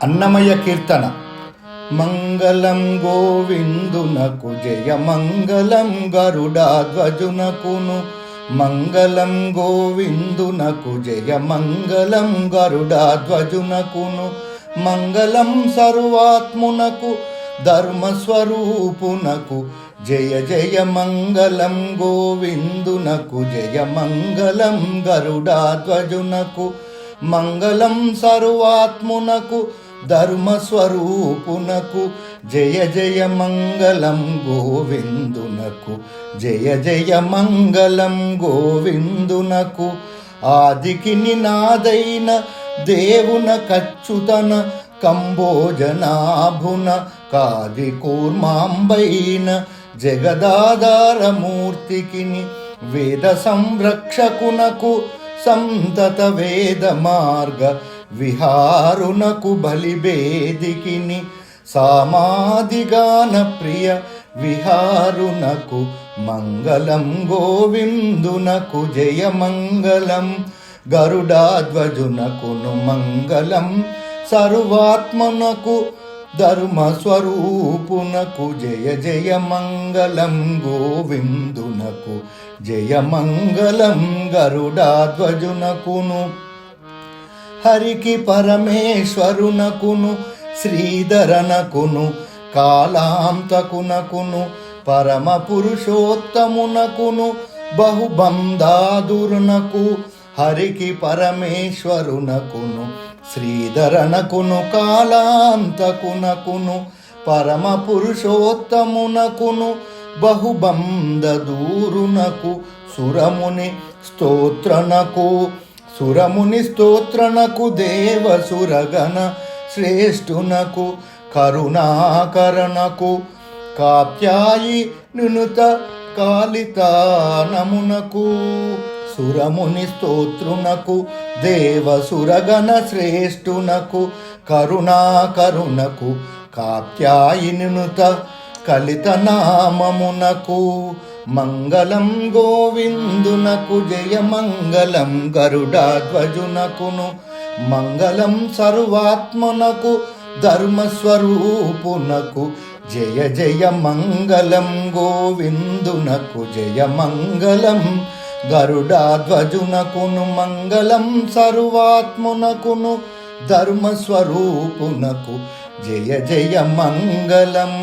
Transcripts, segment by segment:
అన్నమయ్య కీర్తన. మంగళం గోవిందునకు జయ మంగళం గరుడాధ్వజునకును మంగళం గోవిందునకు జయ మంగళం గరుడాధ్వజునకును మంగళం సర్వాత్మునకు ధర్మస్వరూపునకు జయ జయ మంగళం గోవిందునకు జయ మంగళం గరుడాధ్వజునకు మంగళం సర్వాత్మునకు ధర్మస్వరూపునకు జయ జయ మంగళం గోవిందునకు జయ జయ మంగళం గోవిందునకు. ఆదికి నినాదైన దేవున కచ్చుతన కంబోజనాభున కాది కూర్మాంబైన జగదాధారమూర్తికిని వేద సంరక్షకునకు సంతత వేద మార్గ విహారునకు బలిబేదికిని సామాదిగాన ప్రియ విహారునకు మంగళం గోవిందునకు జయమంగళం గరుడాధ్వజునకును మంగళం సర్వాత్మనకు ధర్మస్వరూపునకు జయ జయ మంగళం గోవిందునకు జయ మంగళం గరుడాధ్వజునకును హరికి పరమేశ్వరునకును శ్రీధరనకును కాలాంతకునకును పరమ పురుషోత్తమునకును బహుబంధాదురునకు హరికి పరమేశ్వరునకును శ్రీధరనకును కాలాంతకునకును పరమ పురుషోత్తమునకును బహుబంధదూరునకు సురముని స్తోత్రనకు సురముని స్తోత్రనకు దేవ సురగణ శ్రేష్ఠునకు కరుణాకరణకు కాప్యాయి నునుత కాళితానమునకు సురముని స్తోత్రునకు దేవ సురగణ శ్రేష్ఠునకు కరుణాకరుణకు కాప్యాయినుత కలిత నామమునకు మంగళం గోవిందునకు జయ మంగళం గరుడాధ్వజునకును. మంగళం సర్వాత్మనకు ధర్మస్వరూపునకు జయ జయ మంగళం గోవిందునకు జయ మంగళం గరుడాధ్వజునకును. మంగళం సర్వాత్మునకును ధర్మస్వరూపునకు జయ జయ మంగళం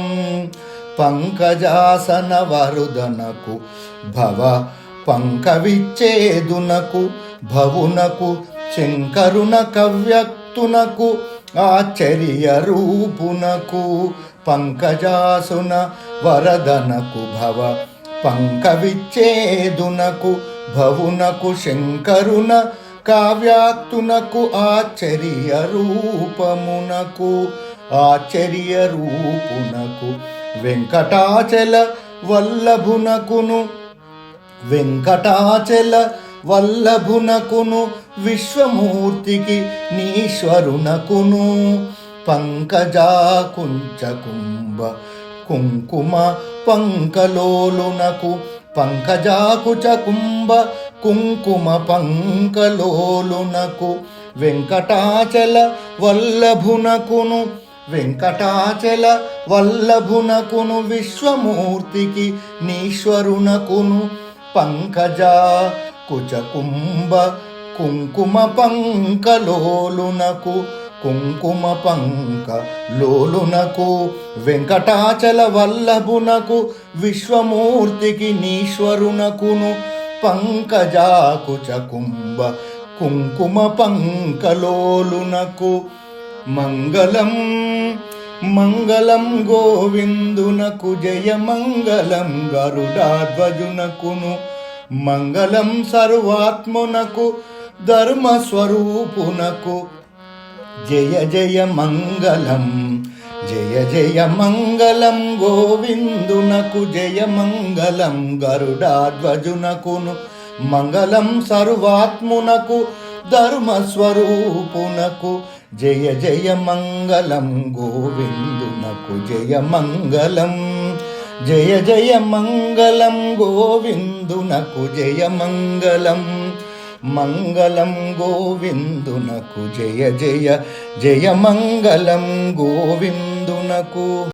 పంకజాసన వరుదనకు భవ పంకవిచ్చేదునకు భవునకు శంకరున కవ్యక్తునకు ఆశ్చర్య రూపునకు పంకజాసున వరదనకు భవ పంకవిచ్చేదునకు భవునకు శంకరున కావ్యాక్తునకు ఆశ్చర్య రూపమునకు ఆశ్చర్య రూపునకు వెంకటాచల వల్లభునకును వెంకటాచల వల్లభునకును విశ్వమూర్తికి నీశ్వరునకును పంకజా కుంచకుంభ కుంకుమ పంకలోలునకు పంకజాకుచ కుంభ కుంకుమ పంకలోలునకు వెంకటాచల వల్లభునకును వెంకటాచల వల్లభునకును విశ్వమూర్తికి నీశ్వరునకును పంకజా కుచకుంభ కుంకుమ పంకలోలునకు కుంకుమ పంక లోలునకు వెంకటాచల వల్లభునకు విశ్వమూర్తికి నీశ్వరునకును పంకజాకుచ కుంభ కుంకుమ పంకలోలునకు మంగళం మంగళం గోవిందునకు జయ మంగళం గరుడాధ్వజునకును మంగళం సర్వాత్మునకు ధర్మస్వరూపునకు. జయ జయ మంగళం జయ జయ మంగళం గోవిందునకు జయ మంగళం గరుడాధ్వజునకును మంగళం సర్వాత్మునకు ధర్మస్వరూపునకు. జయ జయ మంగళం గోవిందునకు జయ మంగళం. జయ జయ మంగళం గోవిందునకు జయ మంగళం. మంగళం గోవిందునకు జయ జయ జయ మంగళం గోవిందునకు.